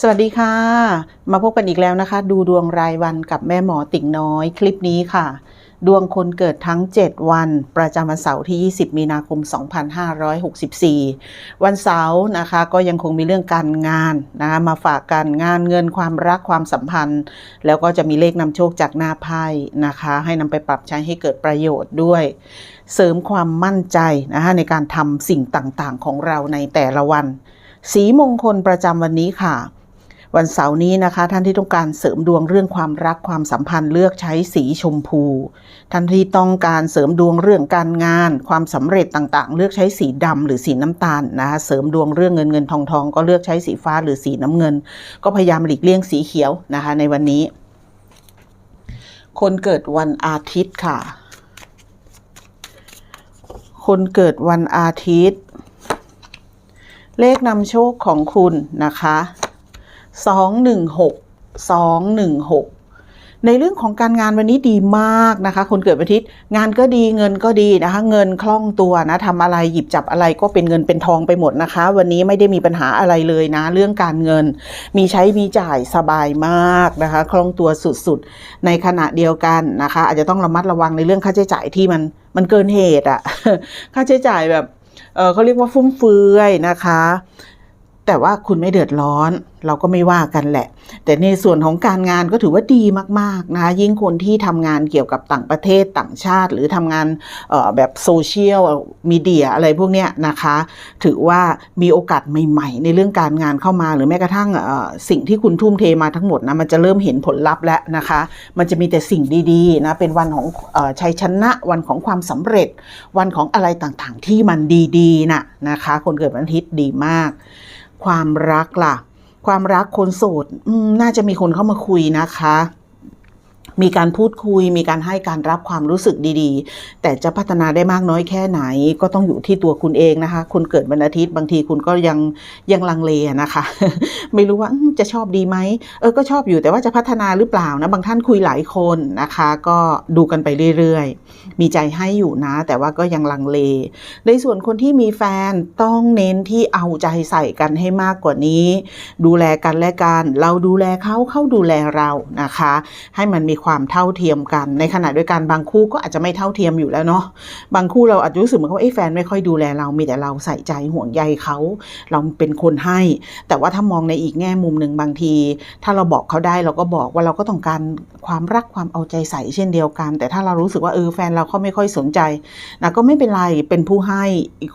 สวัสดีค่ะ มาพบกันอีกแล้วนะคะ ดูดวงรายวันกับแม่หมอติ่งน้อยคลิปนี้ค่ะ ดวงคนเกิดทั้ง 7 วัน ประจำวันเสาร์ที่ 20 มีนาคม 2564 วันเสาร์นะคะก็ยังคงมีเรื่องการงานนะคะมาฝากกันงานเงินความรักความสัมพันธ์ แล้วก็จะมีเลขนำโชคจากหน้าไพ่นะคะ ให้นำไปปรับใช้ให้เกิดประโยชน์ด้วย เสริมความมั่นใจนะคะในการทำสิ่งต่างๆ ของเราในแต่ละวัน สีมงคลประจำวันนี้ค่ะ วันเสาร์นี้นะคะ ท่านที่ต้องการเสริมดวงเรื่องความรักความสัมพันธ์เลือกใช้สีชมพู ท่านที่ต้องการเสริมดวงเรื่องการงาน ความสำเร็จต่างๆ เลือกใช้สีดำหรือสีน้ำตาลนะคะเสริมดวงเรื่องเงินเงินทองทองก็เลือกใช้สีฟ้าหรือสีน้ำเงิน ก็พยายามหลีกเลี่ยงสีเขียวนะคะ ในวันนี้ คนเกิดวันอาทิตย์ค่ะ คนเกิดวันอาทิตย์เลขนำโชคของคุณนะคะ สองหนึ่งหกสองหนึ่งหกในเรื่องของการงานวันนี้ดีมากนะคะ คนเกิดวันอาทิตย์งานก็ดีเงินก็ดีนะคะ เงินคล่องตัวนะทำอะไรหยิบจับอะไรก็เป็นเงินเป็นทองไปหมดนะคะ วันนี้ไม่ได้มีปัญหาอะไรเลยนะ เรื่องการเงิน มีใช้มีจ่ายสบายมากนะคะ คล่องตัวสุดๆ ในขณะเดียวกันนะคะ อาจจะต้องระมัดระวังในเรื่องค่าใช้จ่ายที่มันมันเกินเหตุอะค่าใช้จ่ายแบบเออเขาเรียกว่าฟุ่มเฟือยนะคะ แต่ว่าคุณไม่เดือดร้อน เราก็ไม่ว่ากันแหละ แต่ในส่วนของการงานก็ถือว่าดีมากๆนะคะยิ่งคนที่ทำงานเกี่ยวกับต่างประเทศต่างชาติ หรือทำงานออแบบโซเชียลมีเดียอะไรพวกเนี้ยนะคะ ถือว่ามีโอกาสใหม่ ๆ ในเรื่องการงานเข้ามา หรือแม้กระทั่งออสิ่งที่คุณทุ่มเทมาทั้งหมดนะมันจะเริ่มเห็นผลลัพธ์แล้วนะคะ มันจะมีแต่สิ่งดีๆนะเป็นวันของออชัยชนะวันของความสำเร็จ วันของอะไรต่างๆ ที่มันดีๆน่ะนะคะ คนเกิดวันอาทิตย์ดีมาก ความรักล่ะ ความรักคนโสดน่าจะมีคนเข้ามาคุยนะคะ มีการพูดคุย มีการให้การรับความรู้สึกดีๆ แต่จะพัฒนาได้มากน้อยแค่ไหน ก็ต้องอยู่ที่ตัวคุณเองนะคะคุณเกิดวันอาทิตย์บางทีคุณก็ยังยังลังเลนะคะ ไม่รู้ว่าจะชอบดีไหมเออก็ชอบอยู่แต่ว่าจะพัฒนาหรือเปล่านะบางท่านคุยหลายคนนะคะ ก็ดูกันไปเรื่อยๆ มีใจให้อยู่นะ แต่ว่าก็ยังลังเล ในส่วนคนที่มีแฟนต้องเน้นที่เอาใจใส่กันให้มากกว่านี้ ดูแลกันและกัน เราดูแลเขาเขาดูแลเรานะคะ ให้มันมีความความเท่าเทียมกัน ในขณะด้วยกันบางคู่ก็อาจจะไม่เท่าเทียมอยู่แล้วเนาะบางคู่เราอาจจะรู้สึกเหมือนกับว่าเอ้แฟนไม่ค่อยดูแลเรามีแต่เราใส่ใจห่วงใยเขาเราเป็นคนให้ แต่ว่าถ้ามองในอีกแง่มุมหนึ่งบางที ถ้าเราบอกเขาได้เราก็บอกว่าเราก็ต้องการความรักความเอาใจใส่เช่นเดียวกัน แต่ถ้าเรารู้สึกว่าเออแฟนเราเขาไม่ค่อยสนใจนะก็ไม่เป็นไรเป็นผู้ให้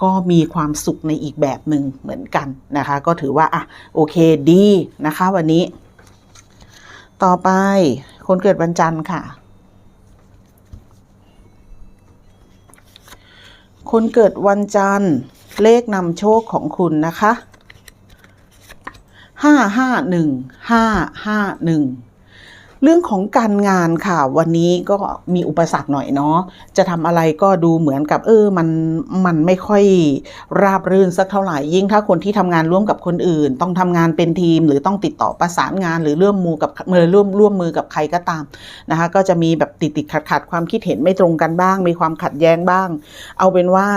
ก็มีความสุขในอีกแบบหนึ่งเหมือนกันนะคะ ก็ถือว่าอะโอเคดีนะคะ วันนี้ ต่อไป คนเกิดวันจันทร์ค่ะ คนเกิดวันจันทร์ เลขนำโชคของคุณนะคะห้าห้าหนึ่งห้าห้าหนึ่ง เรื่องของการงานค่ะ วันนี้ก็มีอุปสรรคหน่อยเนาะจะทำอะไรก็ดูเหมือนกับเออมันมันไม่ค่อยราบรื่นสักเท่าไหร่ยิ่งถ้าคนที่ทำงานร่วมกับคนอื่น ต้องทำงานเป็นทีม หรือต้องติดต่อประสานงาน หรือร่วมมือกับเออร่วมร่วมมือกับใครก็ตามนะคะก็จะมีแบบติดติดขัดขัดความคิดเห็นไม่ตรงกันบ้าง มีความขัดแย้งบ้าง เอาเป็นว่า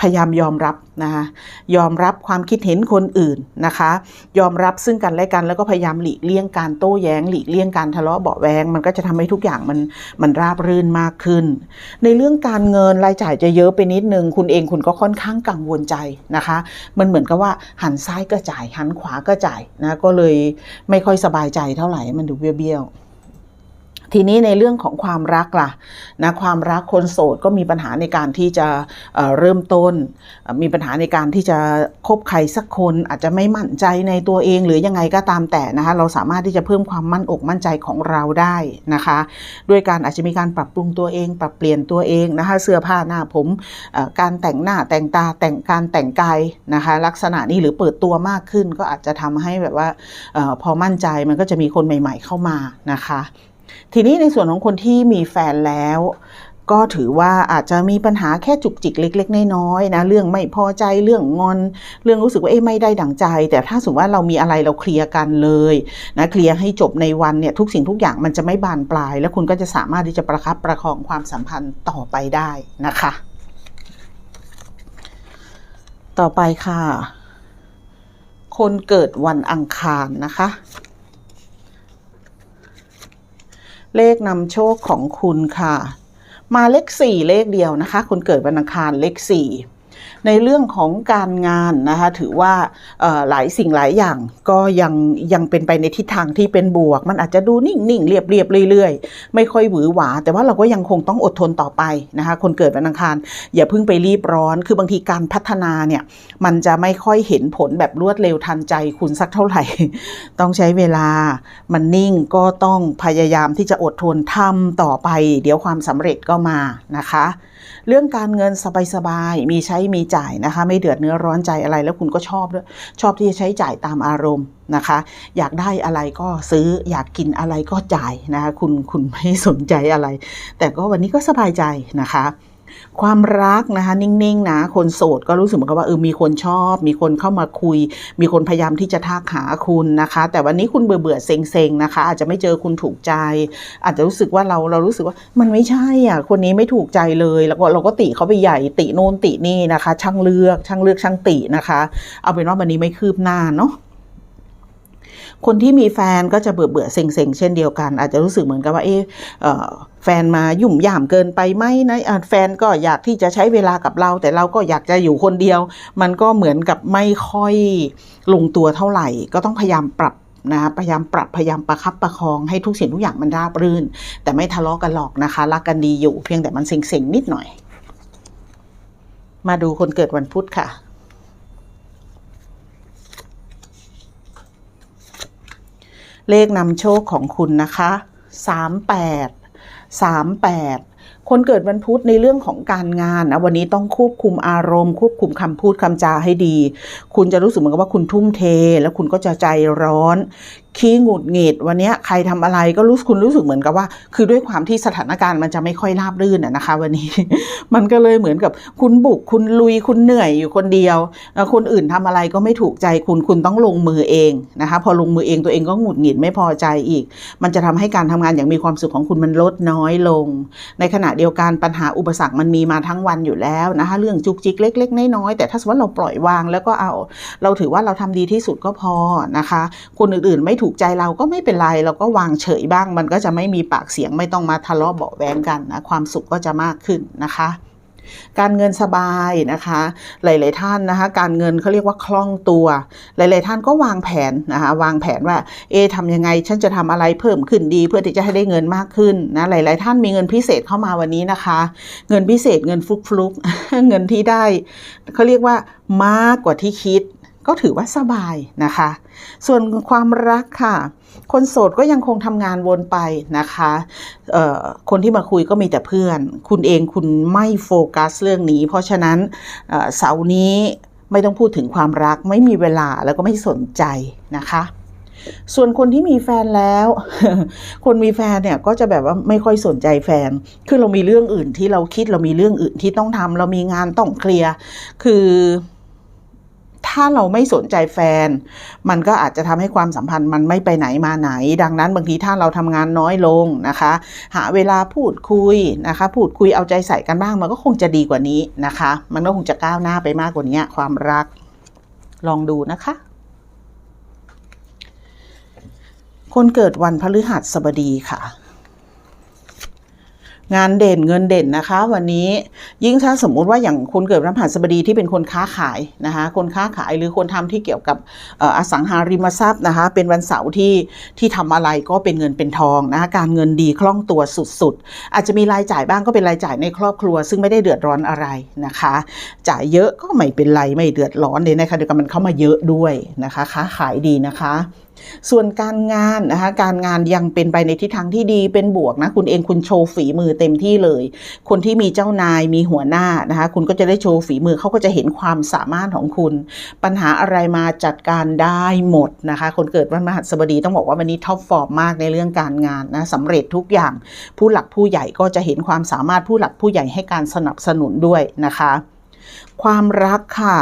พยายามยอมรับนะคะยอมรับความคิดเห็นคนอื่นนะคะ ยอมรับซึ่งกันและกันแล้วก็พยายามหลีกเลี่ยงการโต้แย้ง หลีกเลี่ยงการทะเลาะเบาแวงมันก็จะทำให้ทุกอย่างมันมันราบรื่นมากขึ้น ในเรื่องการเงินรายจ่ายจะเยอะไปนิดนึง คุณเองคุณก็ค่อนข้างกังวลใจนะคะ มันเหมือนกับว่าหันซ้ายก็จ่ายหันขวาก็จ่ายนะก็เลยไม่ค่อยสบายใจเท่าไหร่มันดูเบี้ยวๆ ทีนี้ในเรื่องของความรักล่ะนะความรักคนโสดก็มีปัญหาในการที่จะเเริ่มต้น มีปัญหาในการที่จะคบใครสักคนอาจจะไม่มั่นใจในตัวเองหรือยังไงก็ตามแต่นะคะเราสามารถที่จะเพิ่มความมั่นอกมั่นใจของเราได้นะคะด้วยการอาจจะมีการปรับปรุงตัวเอง ปรับเปลี่ยนตัวเองนะคะเสื้อผ้าหน้าผมการแต่งหน้าแต่งตาแต่งการแต่งกายนะคะลักษณะนี้หรือเปิดตัวมากขึ้นก็อาจจะทำให้แบบว่าอพอมั่นใจมันก็จะมีคนใหม่ ๆ เข้ามานะคะ ทีนี้ในส่วนของคนที่มีแฟนแล้ว ก็ถือว่าอาจจะมีปัญหาแค่จุกจิกเล็ก ๆ น้อยๆนะเรื่องไม่พอใจเรื่องงอน เรื่องรู้สึกว่าเอ๊ะไม่ได้ดั่งใจ แต่ถ้าสมมติว่าเรามีอะไรเราเคลียร์กันเลยนะเคลียร์ให้จบในวันเนี่ยทุกสิ่งทุกอย่างมันจะไม่บานปลาย แล้วคุณก็จะสามารถที่จะประคับประคองความสัมพันธ์ต่อไปได้นะคะ ต่อไปค่ะ คนเกิดวันอังคารนะคะ เลขนำโชคของคุณค่ะ มาเลขสี่เลขเดียวนะคะ คุณเกิดวันอังคารเลขสี่ ในเรื่องของการงานนะคะถือว่าหลายสิ่งหลายอย่างก็ยังยังเป็นไปในทิศทางที่เป็นบวก มันอาจจะดูนิ่งๆเรียบๆเรื่อยๆ ไม่ค่อยหวือหวา แต่ว่าเราก็ยังคงต้องอดทนต่อไปนะคะคนเกิดวันอังคารอย่าเพิ่งไปรีบร้อน คือบางทีการพัฒนาเนี่ยมันจะไม่ค่อยเห็นผลแบบรวดเร็วทันใจคุณสักเท่าไหร่ ต้องใช้เวลามันนิ่งก็ต้องพยายามที่จะอดทนทำต่อไป เดี๋ยวความสำเร็จก็มานะคะ เรื่องการเงินสบายๆมีใช้มีจ่ายนะคะ ไม่เดือดเนื้อร้อนใจอะไรแล้วคุณก็ชอบด้วยชอบที่จะใช้จ่ายตามอารมณ์นะคะ อยากได้อะไรก็ซื้ออยากกินอะไรก็จ่ายนะคะคุณคุณไม่สนใจอะไร แต่ก็วันนี้ก็สบายใจนะคะ ความรักนะคะ นิ่งๆนะคนโสดก็รู้สึกเหมือนกับว่าเออมีคนชอบ มีคนเข้ามาคุย มีคนพยายามที่จะทักหาคุณนะคะ แต่วันนี้คุณเบื่อเบื่อๆเซ็งๆนะคะ อาจจะไม่เจอคุณถูกใจ อาจจะรู้สึกว่าเราเรารู้สึกว่ามันไม่ใช่อะคนนี้ไม่ถูกใจเลยแล้วก็เราก็ติเขาไปใหญ่ติโน่นตินี่นะคะ ช่างเลือกช่างเลือกช่างตินะคะ เอาเป็นว่าวันนี้ไม่คืบหน้าเนาะ คนที่มีแฟนก็จะเบื่อเบื่อเซ็งเซ็งเช่นเดียวกัน อาจจะรู้สึกเหมือนกับว่าเอ๊ะเอ่อแฟนมายุ่มย่ามเกินไปไหมนะอะแฟนก็อยากที่จะใช้เวลากับเรา แต่เราก็อยากจะอยู่คนเดียว มันก็เหมือนกับไม่ค่อยลงตัวเท่าไหร่ ก็ต้องพยายามปรับนะพยายามปรับพยายามประคับประคองให้ทุกสิ่งทุกอย่างมันราบรื่น แต่ไม่ทะเลาะกันหรอกนะคะ รักกันดีอยู่เพียงแต่มันเซ็งๆนิดหน่อย มาดูคนเกิดวันพุธค่ะ เลขนำโชคของคุณนะคะ 38 38 คนเกิดวันพุธในเรื่องของการงานนะวันนี้ต้องควบคุมอารมณ์ ควบคุมคำพูดคำจาให้ดี คุณจะรู้สึกเหมือนกับว่าคุณทุ่มเท แล้วคุณก็จะใจร้อน ขี้หงุดหงิดวันนี้ใครทำอะไรก็รู้คุณรู้สึกเหมือนกับว่า คือด้วยความที่สถานการณ์มันจะไม่ค่อยราบรื่นนะคะ วันนี้ มันก็เลยเหมือนกับคุณบุกคุณลุยคุณเหนื่อยอยู่คนเดียวคนอื่นทำอะไรก็ไม่ถูกใจคุณคุณต้องลงมือเองนะคะ พอลงมือเองตัวเองก็หงุดหงิดไม่พอใจอีก มันจะทำให้การทำงานอย่างมีความสุขของคุณมันลดน้อยลง ในขณะเดียวกันปัญหาอุปสรรคมันมีมาทั้งวันอยู่แล้วนะคะเรื่องจุกจิกเล็ก ๆ น้อยๆแต่ถ้าสมมติว่าเราปล่อยวางแล้วก็เอา เราถือว่าเราทำดีที่สุดก็พอนะคะ คนอื่นๆไม่ถูกใจเราก็ไม่เป็นไร เราก็วางเฉยบ้าง มันก็จะไม่มีปากเสียงไม่ต้องมาทะเลาะเบาแวงกันนะความสุขก็จะมากขึ้นนะคะการเงินสบายนะคะ หลาย ๆ ท่านนะคะ การเงินเขาเรียกว่าคล่องตัว หลาย ๆ ท่านก็วางแผนนะคะ วางแผนว่า เอทำยังไง ฉันจะทำอะไรเพิ่มขึ้นดี เพื่อที่จะให้ได้เงินมากขึ้นนะ หลาย ๆ ท่านมีเงินพิเศษเข้ามาวันนี้นะคะ เงินพิเศษเงินฟลุกฟลุกเงินที่ได้เขาเรียกว่ามากกว่าที่คิด ก็ถือว่าสบายนะคะ ส่วนความรักค่ะ คนโสดก็ยังคงทำงานวนไปนะคะคนที่มาคุยก็มีแต่เพื่อน คุณเองคุณไม่โฟกัสเรื่องนี้ เพราะฉะนั้นเอ่อเสาร์นี้ไม่ต้องพูดถึงความรักไม่มีเวลาแล้วก็ไม่สนใจนะคะส่วนคนที่มีแฟนแล้ว คนมีแฟนเนี่ยก็จะแบบว่าไม่ค่อยสนใจแฟน คือเรามีเรื่องอื่นที่เราคิดเรามีเรื่องอื่นที่ต้องทำเรามีงานต้องเคลียร์ คือ ถ้าเราไม่สนใจแฟน มันก็อาจจะทำให้ความสัมพันธ์มันไม่ไปไหนมาไหน ดังนั้นบางทีถ้าเราทำงานน้อยลงนะคะ หาเวลาพูดคุยนะคะ พูดคุยเอาใจใส่กันบ้างมันก็คงจะดีกว่านี้นะคะ มันก็คงจะก้าวหน้าไปมากกว่านี้ความรักลองดูนะคะ คนเกิดวันพฤหัสบดีค่ะ งานเด่นเงินเด่นนะคะ วันนี้ยิ่งถ้าสมมุติว่าอย่างคนเกิดวันพฤหัสบดีที่เป็นคนค้าขายนะคะคนค้าขายหรือคนทำที่เกี่ยวกับเอ่ออสังหาริมทรัพย์นะคะเป็นวันเสาร์ที่ที่ทำอะไรก็เป็นเงินเป็นทองนะคะการเงินดีคล่องตัวสุดๆ อาจจะมีรายจ่ายบ้างก็เป็นรายจ่ายในครอบครัว ซึ่งไม่ได้เดือดร้อนอะไรนะคะ จ่ายเยอะก็ไม่เป็นไรไม่เดือดร้อนเลยนะคะเดียวกันมันเข้ามาเยอะด้วยนะคะค้าขายดีนะคะ ส่วนการงานนะคะการงานยังเป็นไปในทิศทางที่ดีเป็นบวกนะคุณเองคุณโชว์ฝีมือเต็มที่เลย คนที่มีเจ้านายมีหัวหน้านะคะคุณก็จะได้โชว์ฝีมือเขาก็จะเห็นความสามารถของคุณ ปัญหาอะไรมาจัดการได้หมดนะคะ คนเกิดวันมหัสบดีต้องบอกว่าวันนี้ท็อปฟอร์มมากในเรื่องการงานนะสำเร็จทุกอย่าง ผู้หลักผู้ใหญ่ก็จะเห็นความสามารถผู้หลักผู้ใหญ่ให้การสนับสนุนด้วยนะคะ ความรักค่ะ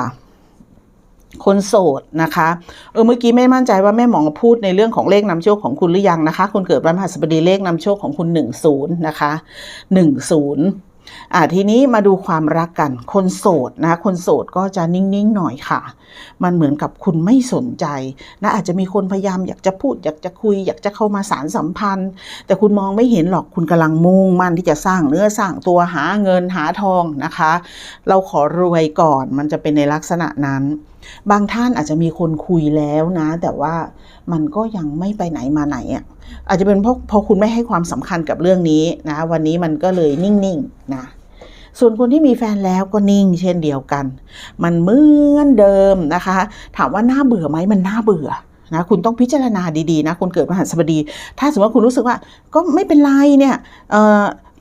คนโสดนะคะ เออเมื่อกี้ไม่มั่นใจว่าแม่หมอพูดในเรื่องของเลขนำโชคของคุณหรือยังนะคะ คนเกิดวันพฤหัสบดีเลขนำโชคของคุณ 10 นะคะ10อ่าทีนี้มาดูความรักกัน คนโสดนะ คนโสดก็จะนิ่งๆหน่อยค่ะ มันเหมือนกับคุณไม่สนใจนะอาจจะมีคนพยายามอยากจะพูดอยากจะคุย อยากจะเข้ามาสารสัมพันธ์ แต่คุณมองไม่เห็นหรอกคุณกำลังมุ่งมั่นที่จะสร้างเนื้อสร้างตัวหาเงินหาทองนะคะ เราขอรวยก่อนมันจะเป็นในลักษณะนั้นบางท่านอาจจะมีคนคุยแล้วนะ แต่ว่ามันก็ยังไม่ไปไหนมาไหนอะอาจจะเป็นเพราะพราะคุณไม่ให้ความสำคัญกับเรื่องนี้นะ วันนี้มันก็เลยนิ่งๆนะส่วนคนที่มีแฟนแล้วก็นิ่ง เช่นเดียวกัน มันเหมือนเดิมนะคะ ถามว่าน่าเบื่อไหมมันน่าเบื่อนะคุณต้องพิจารณาดีๆนะคนเกิดมหัสบดี ถ้าสมมติว่าคุณรู้สึกว่าก็ไม่เป็นไรเนี่ย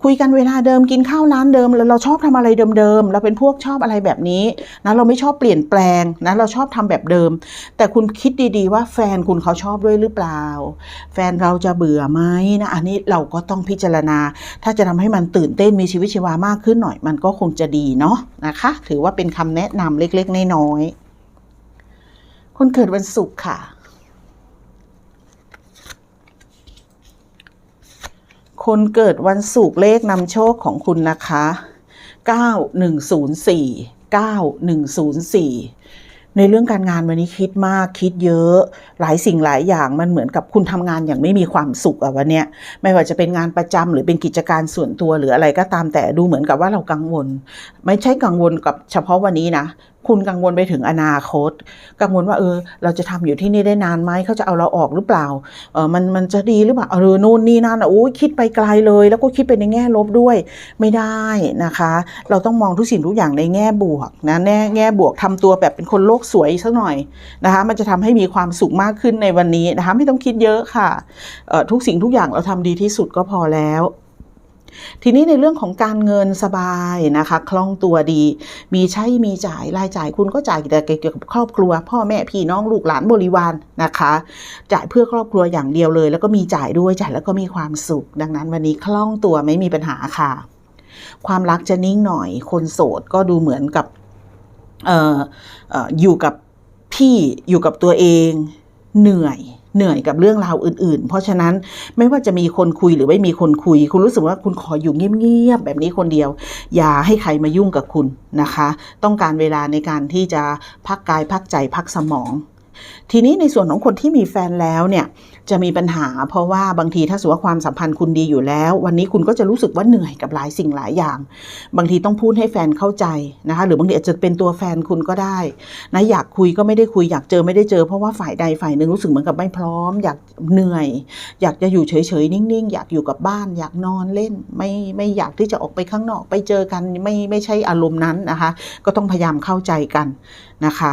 คุยกันเวลาเดิมกินข้าวร้านเดิมแล้วเราชอบทำอะไรเดิมๆเราเป็นพวกชอบอะไรแบบนี้นะเราไม่ชอบเปลี่ยนแปลงนะเราชอบทำแบบเดิม แต่คุณคิดดีๆว่าแฟนคุณเขาชอบด้วยหรือเปล่า แฟนเราจะเบื่อไหมนะอันนี้เราก็ต้องพิจารณา ถ้าจะทำให้มันตื่นเต้นมีชีวิตชีวามากขึ้นหน่อย มันก็คงจะดีเนาะนะคะ ถือว่าเป็นคำแนะนำเล็กๆน้อยๆคนเกิดวันศุกร์ค่ะ คนเกิดวันศุกร์เลขนำโชคของคุณนะคะ 9104 9104 ในเรื่องการงานวันนี้คิดมากคิดเยอะ หลายสิ่งหลายอย่างมันเหมือนกับคุณทำงานอย่างไม่มีความสุขอะวันเนี้ยไม่ว่าจะเป็นงานประจำหรือเป็นกิจการส่วนตัวหรืออะไรก็ตามแต่ดูเหมือนกับว่าเรากังวล ไม่ใช่กังวลกับเฉพาะวันนี้นะ คุณกังวลไปถึงอนาคต กังวลว่าเออ เราจะทำอยู่ที่นี่ได้นานไหมเขาจะเอาเราออกหรือเปล่าเออมันมันจะดีหรือเปล่าเออนู่นนี่นั่นอะโอ้ยคิดไปไกลเลย แล้วก็คิดไปในแง่ลบด้วยไม่ได้นะคะ เราต้องมองทุกสิ่งทุกอย่างในแง่บวกนะแง่แง่บวกทำตัวแบบเป็นคนโลกสวยสักหน่อยนะคะ มันจะทำให้มีความสุขมากขึ้นในวันนี้นะคะ ไม่ต้องคิดเยอะค่ะเออทุกสิ่งทุกอย่างเราทำดีที่สุดก็พอแล้ว ทีนี้ในเรื่องของการเงินสบายนะคะ คล่องตัวดี มีใช้มีจ่ายรายจ่ายคุณก็จ่ายแต่เกี่ยวกับครอบครัว พ่อแม่พี่น้องลูกหลานบริวารนะคะ จ่ายเพื่อครอบครัวอย่างเดียวเลย แล้วก็มีจ่ายด้วยจ่ายแล้วก็มีความสุข ดังนั้นวันนี้คล่องตัวไม่มีปัญหาค่ะ ความรักจะนิ่งหน่อย คนโสดก็ดูเหมือนกับเอ่อเอ่ออยู่กับที่อยู่กับตัวเองเหนื่อย เหนื่อยกับเรื่องราวอื่น ๆ เพราะฉะนั้นไม่ว่าจะมีคนคุยหรือไม่มีคนคุย คุณรู้สึกว่าคุณขออยู่เงียบๆแบบนี้คนเดียว อย่าให้ใครมายุ่งกับคุณนะคะ ต้องการเวลาในการที่จะพักกายพักใจพักสมอง ทีนี้ในส่วนของคนที่มีแฟนแล้วเนี่ยจะมีปัญหา เพราะว่าบางทีถ้าสมมติว่าความสัมพันธ์คุณดีอยู่แล้ว วันนี้คุณก็จะรู้สึกว่าเหนื่อยกับหลายสิ่งหลายอย่าง บางทีต้องพูดให้แฟนเข้าใจนะคะ หรือบางทีอาจจะเป็นตัวแฟนคุณก็ได้นะอยากคุยก็ไม่ได้คุยอยากเจอไม่ได้เจอ เพราะว่าฝ่ายใดฝ่ายหนึ่งรู้สึกเหมือนกับไม่พร้อม อยากเหนื่อย อยากจะอยู่เฉยๆนิ่งๆ อยากอยู่กับบ้าน อยากนอนเล่น ไม่ไม่อยากที่จะออกไปข้างนอก ไปเจอกันไม่ไม่ใช่อารมณ์นั้นนะคะ ก็ต้องพยายามเข้าใจกันนะคะ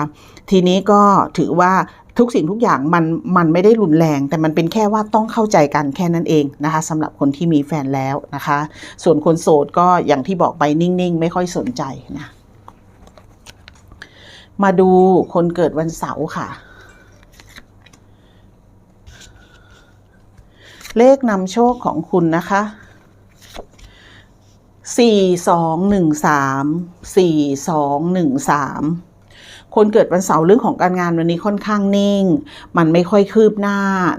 ทีนี้ก็ถือว่า ทุกสิ่งทุกอย่างมันมันไม่ได้รุนแรง แต่มันเป็นแค่ว่าต้องเข้าใจกันแค่นั้นเองนะคะสำหรับคนที่มีแฟนแล้วนะคะ ส่วนคนโสดก็อย่างที่บอกไปนิ่งๆ ไม่ค่อยสนใจนะมาดูคนเกิดวันเสาร์ค่ะ เลขนำโชคของคุณนะคะสี่สองหนึ่งสามสี่สองหนึ่งสาม คนเกิดวันเสาร์เรื่องของการงานวันนี้ค่อนข้างนิ่ง มันไม่ค่อยคืบหน้า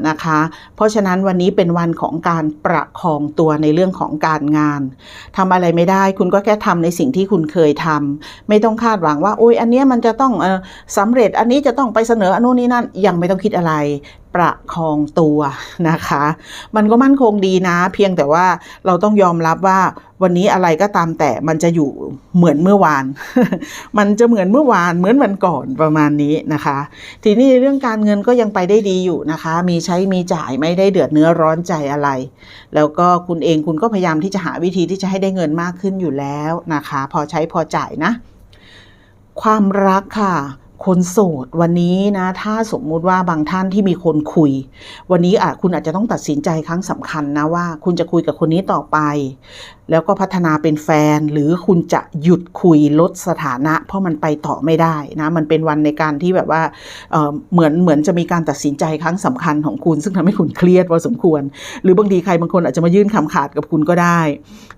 นะคะ เพราะฉะนั้นวันนี้เป็นวันของการประคองตัวในเรื่องของการงานทำอะไรไม่ได้คุณก็แค่ทำในสิ่งที่คุณเคยทำไม่ต้องคาดหวังว่าโอ้ยอันเนี้ยมันจะต้องเออสำเร็จอันนี้จะต้องไปเสนออันนู้นนี่นั่นยังไม่ต้องคิดอะไรประคองตัวนะคะ มันก็มั่นคงดีนะ เพียงแต่ว่าเราต้องยอมรับว่าวันนี้อะไรก็ตามแต่มันจะอยู่เหมือนเมื่อวาน มันจะเหมือนเมื่อวานเหมือนวันก่อนประมาณนี้นะคะ ทีนี้เรื่องการเงินก็ยังไปได้ดีอยู่นะคะ มีใช้มีจ่ายไม่ได้เดือดเนื้อร้อนใจอะไร แล้วก็คุณเองคุณก็พยายามที่จะหาวิธีที่จะให้ได้เงินมากขึ้นอยู่แล้วนะคะ พอใช้พอจ่ายนะ ความรักค่ะ คนโสดวันนี้นะ ถ้าสมมุติว่าบางท่านที่มีคนคุย วันนี้อาจคุณอาจจะต้องตัดสินใจครั้งสำคัญนะว่า คุณจะคุยกับคนนี้ต่อไป แล้วก็พัฒนาเป็นแฟน หรือคุณจะหยุดคุยลดสถานะ เพราะมันไปต่อไม่ได้นะมันเป็นวันในการที่แบบว่าเเหมือนเหมือนจะมีการตัดสินใจครั้งสำคัญของคุณ ซึ่งทำให้คุณเครียดพอสมควร หรือบางทีใครบางคนอาจจะมายื่นคำขาดกับคุณก็ได้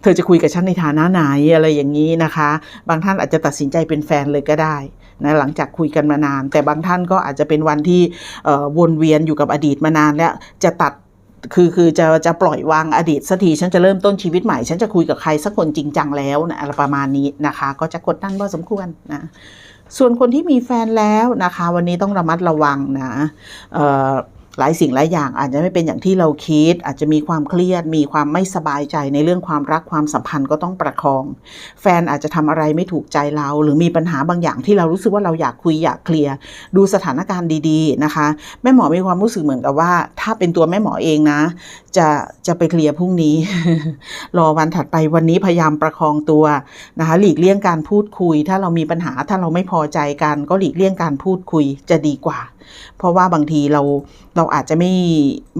เธอจะคุยกับฉันในฐานะไหนอะไรอย่างนี้นะคะ บางท่านอาจจะตัดสินใจเป็นแฟนเลยก็ได้นะหลังจากคุยกันมานาน แต่บางท่านก็อาจจะเป็นวันที่วนเวียนอยู่กับอดีตมานานแล้วจะตัด คือคือจะจะปล่อยวางอดีตสักทีฉันจะเริ่มต้นชีวิตใหม่ ฉันจะคุยกับใครสักคนจริงจังแล้วนะอะไรประมาณนี้นะคะ ก็จะกดดันพอสมควรนะส่วนคนที่มีแฟนแล้วนะคะ วันนี้ต้องระมัดระวังนะเอ่อ หลายสิ่งหลายอย่างอาจจะไม่เป็นอย่างที่เราคิด อาจจะมีความเครียด มีความไม่สบายใจในเรื่องความรักความสัมพันธ์ก็ต้องประคอง แฟนอาจจะทำอะไรไม่ถูกใจเรา หรือมีปัญหาบางอย่างที่เรารู้สึกว่าเราอยากคุยอยากเคลียร์ดูสถานการณ์ดีๆนะคะ แม่หมอมีความรู้สึกเหมือนกับว่า ถ้าเป็นตัวแม่หมอเองนะ จะจะไปเคลียร์พรุ่งนี้ รอวันถัดไปวันนี้พยายามประคองตัวนะคะหลีกเลี่ยงการพูดคุย ถ้าเรามีปัญหาถ้าเราไม่พอใจกัน ก็หลีกเลี่ยงการพูดคุยจะดีกว่าเพราะว่าบางทีเราเราอาจจะไม่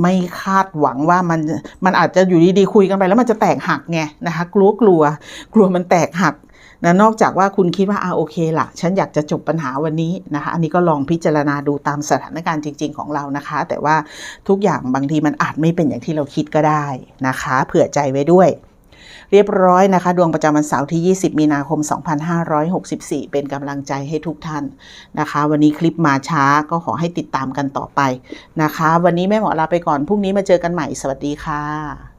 ไม่คาดหวังว่ามันมันอาจจะอยู่ดีๆคุยกันไป แล้วมันจะแตกหักไงนะคะกลัวกลัวกลัวมันแตกหักนะนอกจากว่าคุณคิดว่าอ่าโอเคละฉันอยากจะจบปัญหาวันนี้นะคะอันนี้ก็ลองพิจารณาดูตามสถานการณ์จริง ๆ ของเรานะคะ แต่ว่าทุกอย่างบางทีมันอาจไม่เป็นอย่างที่เราคิดก็ได้นะคะ เผื่อใจไว้ด้วย เรียบร้อยนะคะ ดวงประจำวันเสาร์ที่ 20 มีนาคม 2564 เป็นกำลังใจให้ทุกท่านนะคะ วันนี้คลิปมาช้าก็ขอให้ติดตามกันต่อไปนะคะ วันนี้แม่หมอลาไปก่อนพรุ่งนี้มาเจอกันใหม่สวัสดีค่ะ